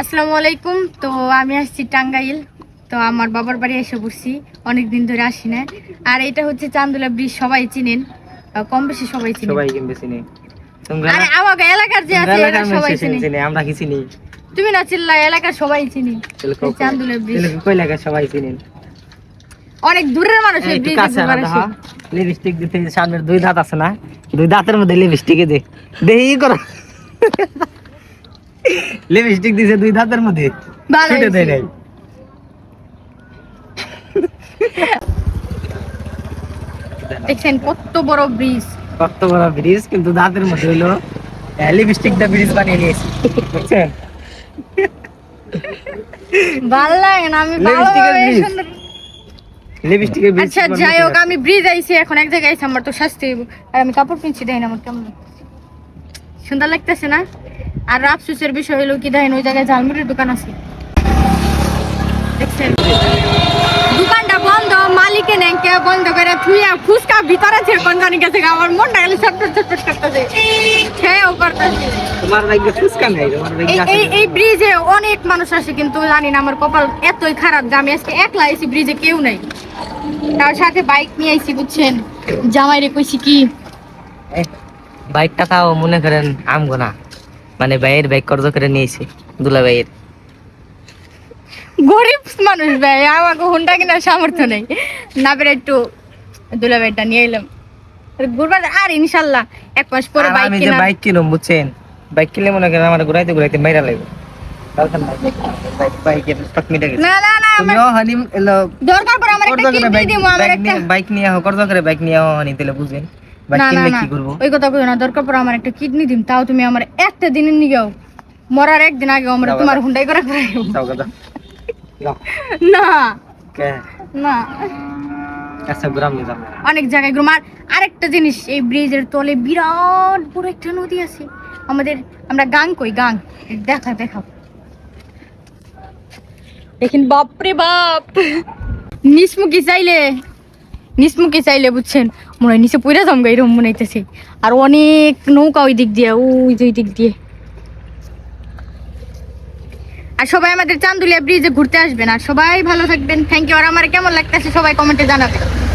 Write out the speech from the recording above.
আসসালামু আলাইকুম। তো আমি আসছি টাঙ্গাইল। তো আমার বাবার বাড়ি এসে পড়ছি। অনেক দিন ধরে আসি না। আর এটা হচ্ছে চান্দুলা ব্রিজ সবাই চিনেন। কম বেশি সবাই চিনেন সবাই চিনি। তোমরা আরে আমাকে এলাকার যে আছে এরা এলাকার সবাই চিনে। আমরা কি চিনি? তুমি না চিল্লা এলাকার সবাই চিনি। চান্দুলা ব্রিজ। কই লাগা সবাই চিনেন অনেক দূরের মানুষ এই ব্রিজ লিপস্টিক দিতে সামনের দুই দাঁত আছে না? দুই দাঁতের মধ্যে লিপস্টিকে দে। দেহি করো। লিপস্টিক দিছে দুই দাঁতের মধ্যে। ছুটে দেয় নাই। দেখছেন কত বড় ব্রিজ। কত বড় ব্রিজ কিন্তু দাঁতের মধ্যে লিপস্টিকটা ব্রিজ বানিয়ে নিয়েছি। বুঝছেন ভালো লাগে না আমি লিপস্টিকের ব্রিজ। আচ্ছা যাই হোক আমি ব্রিজ আইছি এখন এক জায়গায় আইছি আমার তো শাস্তি আর আমি কাপড় পিনছি না আমার কেমন সুন্দর লাগতেছে না? আর আফসোসের বিষয় হলো কি দেখেন ওই জায়গায় ঝালমুড়ির দোকান আছে। দেখছেন? দোকানটা বন্ধ মালিকে নেনকে বন্ধ করে থুইয়া ফুসকা ভিতরে ছিল কোন জানি গেছে। আমার মনটা গেলে ছটফট ছটফট করতেছে। খেয়েও করতেছে তোমার ভাগ্যে ফুসকা নাই তোমার এই এই এই ব্রিজে অনেক মানুষ আসে কিন্তু জানি না আমার কপাল এতই খারাপ যে আমি আজকে একলা আইছি ব্রিজে কেউ নাই। তার সাথে বাইক নিয়ে আইছি বুঝছেন? জামাই রে কইছি কি? বাইকটা তাও মনে করেন আমগো না। মানে বাইয়ের বাইক কর্জ করে নিয়েছি দুলা বাইয়ের গরিব মানুষ ভাই আমাকে হুন্ডা কেনার সামর্থ্য নেই। না পেরে একটু দুলাবাইটা নিয়ে এলাম। ঘুরবার আর ইনশাল্লাহ এক মাস পরে বাইক আমি যে কিনা বাইক কিনুম বুঝছেন? বাইক কিনলে মনে করেন আমার ঘুরাইতে ঘুরাইতে মাইরা লাগবে বাইক- নিয়ে হোক করে বাইক নিয়ে হোক হানি তাহলে বুঝেন। বাইক না না না। ওই কথা কইও না দরকার পড়ে আমার একটা কিডনি দিম তাও তুমি আমার একটা দিনের নিগাও মরার একদিন আগে আমরা তোমার হুন্ডাই করে করাইও যাও কথা যাও। না। না। আচ্ছা নিয়ে অনেক জায়গায় আর আরেকটা জিনিস এই ব্রিজের তলে বিরাট বড় একটা নদী আছে। আমাদের আমরা গাং কই? গাং। দেখা দেখাও। দেখেন বাপরে বাপ! নিসমুখী চাইলে নিসমুখী চাইলে, বুঝছেন? মনে হয় নিচে পড়ে জমগা এরকম মনে হইতেছে। আর অনেক নৌকা ওই দিক দিয়ে, ওই যে ওই দিক দিয়ে। আর সবাই আমাদের চান্দুলিয়া ব্রিজে ঘুরতে আসবেন। আর সবাই ভালো থাকবেন। থ্যাংক ইউ আর আমার কেমন লাগতেছে সবাই কমেন্টে জানাবেন।